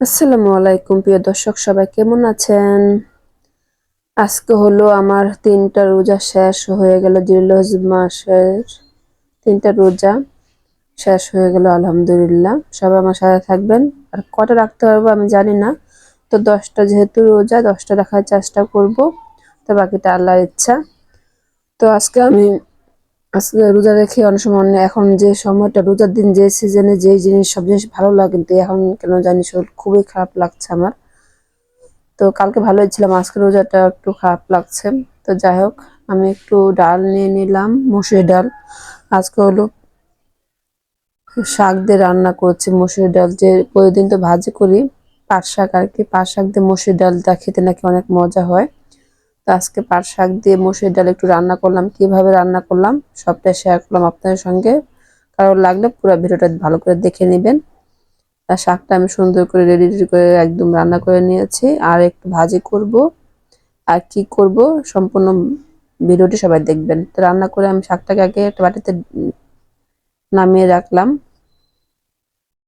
আসসালামু আলাইকুম, প্রিয় দর্শক, সবাই কেমন আছেন? আজকে হলো আমার তিনটা রোজা শেষ হয়ে গেল, জিলহজ মাসের তিনটা রোজা শেষ হয়ে গেল, আলহামদুলিল্লাহ। সবাই আমার সাথে থাকবেন। আর কটা রাখতে পারব আমি জানি না, তো দশটা যেহেতু রোজা, দশটা রাখার চেষ্টা করব, তো বাকিটা আল্লাহর ইচ্ছা। তো আজকে আমি আজকে রোজা রেখে অনেক সময় এখন যে সময়টা, রোজার দিন যে সিজনে যে জিনিস, সব জিনিস ভালো লাগে, কিন্তু এখন কেন জানি শরীর খুবই খারাপ লাগছে আমার। তো কালকে ভালোই ছিলাম, আজকে রোজাটা একটু খারাপ লাগছে। তো যাই হোক, আমি একটু ডাল নিয়ে নিলাম, মুসুরি ডাল। আজকে হলো শাক দিয়ে রান্না করছি, মুসুরি ডাল। যে প্রতিদিন তো ভাজি করি, পাট শাক আর কি, পাট শাক দিয়ে মুসুরি ডালটা খেতে নাকি অনেক মজা হয়। তো আজকে পাট শাক দিয়ে মুসুরি ডাল একটু রান্না করলাম, কীভাবে রান্না করলাম সবটা শেয়ার করলাম আপনাদের সঙ্গে। কারণ লাগলে পুরো ভিডিওটা ভালো করে দেখে নেবেন। আর শাকটা আমি সুন্দর করে রেডি করে একদম রান্না করে নিয়েছি। আর একটু ভাজি করব। আর কি করব সম্পূর্ণ ভিডিওটি সবাই দেখবেন। তো রান্না করে আমি শাকটাকে আগে একটা বাটিতে নামিয়ে রাখলাম।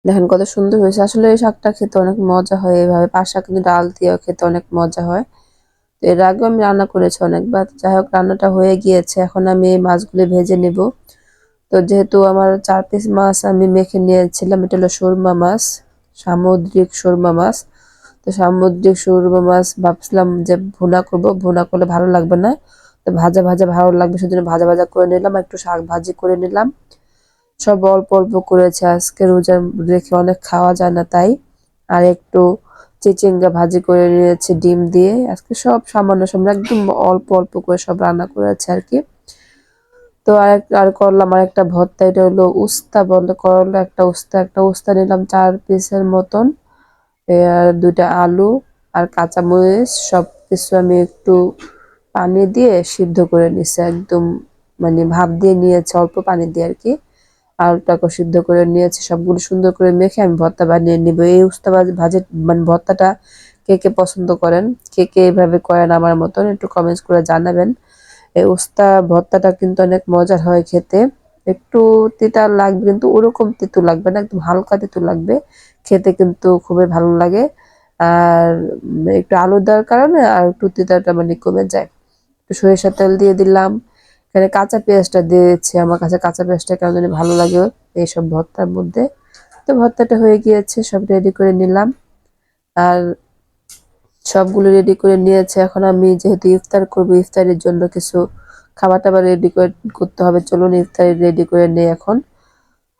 দেখেন কত সুন্দর হয়েছে। আসলে এই শাকটা খেতে অনেক মজা হয়। এইভাবে পাট শাক ডাল দিয়েও খেতে অনেক মজা হয়। এর আগেও আমি রান্না করেছি অনেকবার। যাই হোক, রান্নাটা হয়ে গিয়েছে। এখন আমি এই মাছগুলো ভেজে নেব। তো যেহেতু আমার চার পিস মাছ আমি মেখে নিয়েছিলাম, এটা হলো সুরমা মাছ, সামুদ্রিক সুরমা মাছ। তো সামুদ্রিক সুরমা মাছ ভাবছিলাম যে ভুনা করব, ভুনা করলে ভালো লাগবে না। তো ভাজা ভাজা ভালো লাগবে, সেজন্য ভাজা ভাজা করে নিলাম, একটু শাক ভাজি করে নিলাম। সব অল্প অল্প করেছে। আজকে রোজা রেখে অনেক খাওয়া যায় না তাই। আর একটু চিচিঙ্গা ভাজি করে নিয়েছে, ডিম দিয়ে। আজকে সব সামান্য সামান্য, একদম অল্প অল্প করে সব রান্না করেছে আর কি। তো আর আর করলাম আর একটা ভর্তা, এটা হলো উস্তা বলে করল, একটা উস্তা একটা উস্তা নিলাম চার পিসের মতন। আর দুইটা আলু আর কাঁচামরিচ সব কিছু আমি একটু পানি দিয়ে সিদ্ধ করে নিছি, একদম মানে ভাপ দিয়ে নিয়েছে, অল্প পানি দিয়ে আর কি। আলুটাকে সিদ্ধ করে নিয়েছি, সবগুলো সুন্দর করে মেখে আমি ভর্তা বানিয়ে নিব। এই উস্তা ভাজি মানে ভর্তাটা কে কে পছন্দ করেন, কে কে এভাবে করেন আমার মতন একটু কমেন্টস করে জানাবেন। এই উস্তা ভর্তাটা কিন্তু অনেক মজার হয় খেতে। একটু তিতা লাগবে কিন্তু ওরকম তিতু লাগবে না, একদম হালকা তিতু লাগবে। খেতে কিন্তু খুবই ভালো লাগে। আর একটু আলু দেওয়ার কারণে আর একটু তিতাটা মানে কমে যায়। একটু সরিষার তেল দিয়ে দিলাম। এখানে কাঁচা পেঁয়াজটা দিয়েছে, আমার কাছে কাঁচা পেঁয়াজটা কেন জানি ভালো লাগে এইসব ভর্তার মধ্যে। তো ভর্তাটা হয়ে গিয়েছে, সব রেডি করে নিলাম। আর সবগুলো রেডি করে নিয়েছে, এখন আমি যেহেতু ইফতার করব, ইফতারের জন্য কিছু খাবার টাবার রেডি করে করতে হবে। চলুন ইফতারি রেডি করে নেই এখন।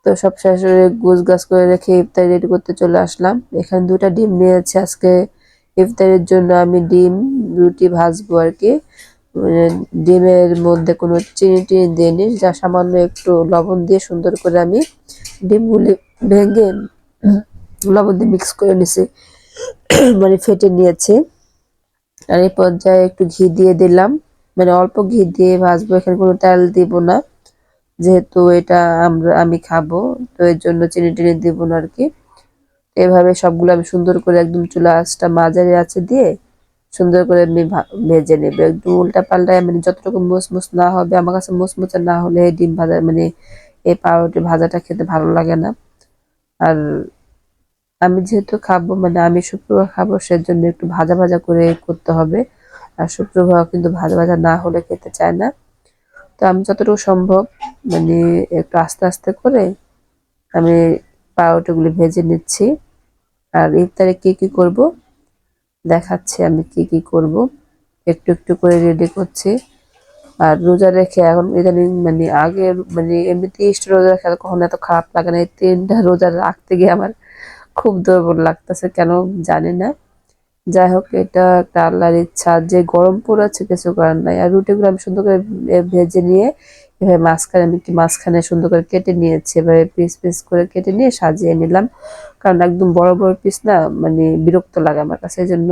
তো সব শেষ গুছ গাছ করে রেখে ইফতারি রেডি করতে চলে আসলাম। এখানে দুটা ডিম নিয়েছে, আজকে ইফতারের জন্য আমি ডিম, রুটি ভাজবো আর কি। ডিমের মধ্যে কোনো চিনি টিনি দিইনি যা সামান্য একটু লবণ দিয়ে সুন্দর করে আমি ডিমগুলি ভেঙে লবণ দিয়ে মিক্স করে নিছি মানে ফেটে নিয়েছি। আর এই পর্যায়ে একটু ঘি দিয়ে দিলাম। মানে অল্প ঘি দিয়ে ভাজবো, এখানে কোনো তেল দিব না, যেহেতু এটা আমরা, আমি খাব, তো এর জন্য চিনি টিনি দিব না আর কি। এভাবে সবগুলো আমি সুন্দর করে একদম চুলা মাঝারি আছে দিয়ে সুন্দর করে আমি ভেজে নেবে। একদম উল্টা পাল্টায় মানে যতটুকু মুসমুস না হবে, আমার কাছে মুসমুসে না হলে ডিম ভাজা মানে এই পাউরুটি ভাজাটা খেতে ভালো লাগে না। আর আমি যেহেতু খাব মানে আমি শুক্রবার খাব, সেজন্য একটু ভাজা ভাজা করে করতে হবে। আর শুক্রবার কিন্তু ভাজা ভাজা না হলে খেতে চায় না। তো আমি যতটুকু সম্ভব মানে একটু আস্তে আস্তে করে আমি পাউরুটিগুলি ভেজে নিচ্ছি। আর ইফতারে কি কি করব? দেখাচ্ছি আমি কি কি করব। একটু একটু করে রেডি করছি। আর রোজা রেখে এখন ইদানিং মানে আগে মানে এমনিতে ইষ্ট রোজা রেখে কখনো এত খারাপ লাগে না। এই তিনটা রোজা রাখতে গিয়ে আমার খুব দুর্বল লাগতেছে, কেন জানি না। যাই হোক, এটা একটা আল্লাহর ইচ্ছা। যে গরম পড়েছে, কিছু করার নাই। আর রুটিগুলো আমি সুন্দর করে ভেজে নিয়ে এভাবে মাঝখানে আমি একটু মাঝখানে সুন্দর করে কেটে নিয়েছি। এভাবে পিস পিস করে কেটে নিয়ে সাজিয়ে নিলাম। কারণ একদম বড় বড় পিস না মানে বিরক্ত লাগে আমার কাছে। এই জন্য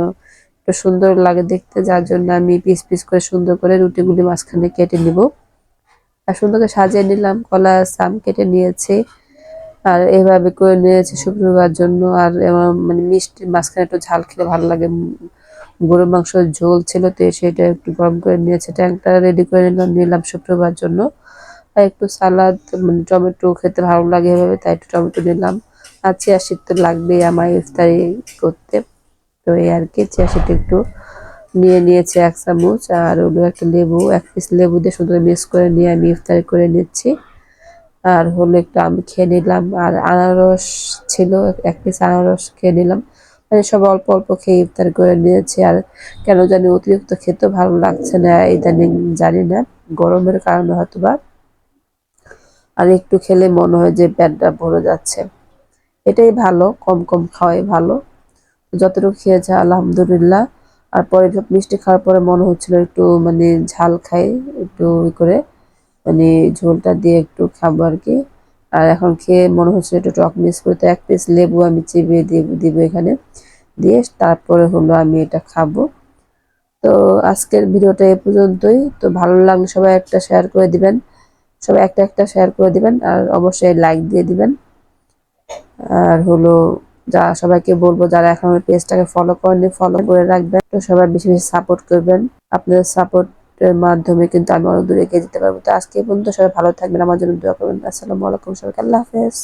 একটু সুন্দর লাগে দেখতে। যার জন্য আমি পিস পিস করে সুন্দর করে রুটিগুলি মাঝখানে কেটে নিব। আর সুন্দর করে সাজিয়ে নিলাম। কলা সাম কেটে নিয়েছি। আর এভাবে করে নিয়েছি শুক্রবার জন্য। আর মানে মিষ্টি মাঝখানে একটু ঝাল খেলে ভালো লাগে। গরুর মাংসের ঝোল ছিল, তো সেটা একটু গরম করে নিয়েছে। ট্যাংটা রেডি করে নিলাম শুক্রবার জন্য। আর একটু সালাদ মানে টমেটো খেতে ভালো লাগে এভাবে, তাই একটু টমেটো নিলাম। আর চিয়া সিড তো লাগবেই আমার ইফতারি করতে। তো এই আর কি, চিয়া সিড একটু নিয়ে নিয়েছে এক চামচ, আর হলো একটা লেবু, এক পিস লেবু দিয়ে সুন্দর মিক্স করে নিয়ে আমি ইফতারি করে নিচ্ছি। আর হলো একটু আমি খেয়ে নিলাম, আর আনারস ছিল, এক পিস আনারস খেয়ে নিলাম। মানে সব অল্প অল্প খেয়ে ইফতার করে নিয়েছি, আর কেন জানি অতিরিক্ত খেতেও ভালো লাগছে না, ইদানিং জানি না, গরমের কারণে হয়তো বা আর একটু খেলে মনে হয় যে পেটটা ভরে যাচ্ছে। এটাই ভালো, কম কম খাওয়াই ভালো। যতটুকু খেয়েছে আলহামদুলিল্লাহ। আর পরে মিষ্টি খাওয়ার পরে মনে হচ্ছিল একটু মানে ঝাল খাই, একটু করে মানে ঝোলটা দিয়ে একটু খাব আর কি। আর এখন খেয়ে মনে হচ্ছে একটু টক মিক্স করে তো এক পিস লেবু আমি চিবিয়ে দিব দিব এখানে। দিয়ে তারপরে হলো আমি এটা খাব। তো আজকের ভিডিওটা এ পর্যন্তই। তো ভালো লাগলে সবাই একটা শেয়ার করে দিবেন। সবাই একটা একটা শেয়ার করে দিবেন আর অবশ্যই লাইক দিয়ে দিবেন। আর হলো যা সবাইকে বলব, যারা এখন পেজটাকে ফলো করেনি ফলো করে রাখবেন। তো সবাই বেশি বেশি সাপোর্ট করবেন। আপনাদের সাপোর্টের মাধ্যমে কিন্তু আমি অনেক দূরে এগিয়ে যেতে পারব। তো আজকে পর্যন্ত সবাই ভালো থাকবেন। আমার জন্য দোয়া করবেন। আসসালামু আলাইকুম সবাইকে। আল্লাহ হাফেজ।